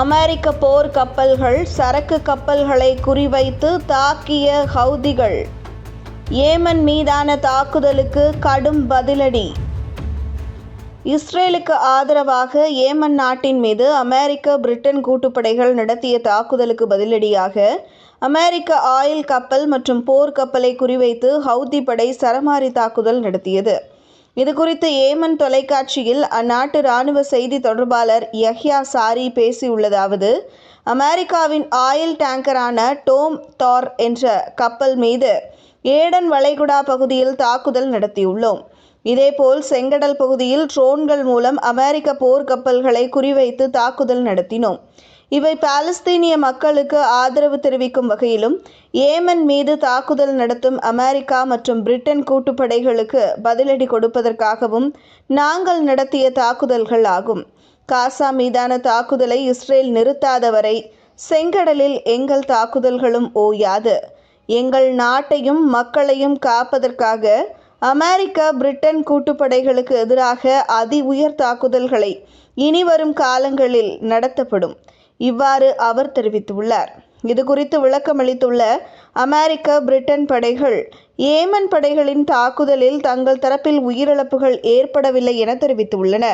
அமெரிக்க போர் கப்பல்கள் சரக்கு கப்பல்களை குறிவைத்து தாக்கிய ஹவுதிகள். ஏமன் மீதான தாக்குதலுக்கு கடும் பதிலடி. இஸ்ரேலுக்கு ஆதரவாக ஏமன் நாட்டின் மீது அமெரிக்க பிரிட்டன் கூட்டுப்படைகள் நடத்திய தாக்குதலுக்கு பதிலடியாக அமெரிக்க ஆயில் கப்பல் மற்றும் போர் கப்பலை குறிவைத்து ஹவுதி படை சரமாரி தாக்குதல் நடத்தியது. இதுகுறித்து ஏமன் தொலைக்காட்சியில் அந்நாட்டு இராணுவ செய்தி தொடர்பாளர் யஹ்யா சாரி பேசியுள்ளதாவது அமெரிக்காவின் ஆயில் டேங்கரான டோம் தார் என்ற கப்பல் மீது ஏடன் வளைகுடா பகுதியில் தாக்குதல் நடத்தியுள்ளோம். இதேபோல் செங்கடல் பகுதியில் ட்ரோன்கள் மூலம் அமெரிக்க போர்க்கப்பல்களை குறிவைத்து தாக்குதல் நடத்தினோம். இவை பாலஸ்தீனிய மக்களுக்கு ஆதரவு தெரிவிக்கும் வகையிலும் ஏமன் மீது தாக்குதல் நடத்தும் அமெரிக்கா மற்றும் பிரிட்டன் கூட்டுப்படைகளுக்கு பதிலடி கொடுப்பதற்காகவும் நாங்கள் நடத்திய தாக்குதல்கள் ஆகும். காசா மீதான தாக்குதலை இஸ்ரேல் நிறுத்தாதவரை செங்கடலில் எங்கள் தாக்குதல்களும் ஓயாது. எங்கள் நாட்டையும் மக்களையும் காப்பதற்காக அமெரிக்கா பிரிட்டன் கூட்டுப்படைகளுக்கு எதிராக அதி உயர் தாக்குதல்களை இனிவரும் காலங்களில் நடத்தப்படும். இவ்வாறு அவர் தெரிவித்துள்ளார். இது குறித்து விளக்கமளித்துள்ள அமெரிக்க பிரிட்டன் படைகள் ஏமன் படைகளின் தாக்குதலில் தங்கள் தரப்பில் உயிரிழப்புகள் ஏற்படவில்லை என தெரிவித்துள்ளன.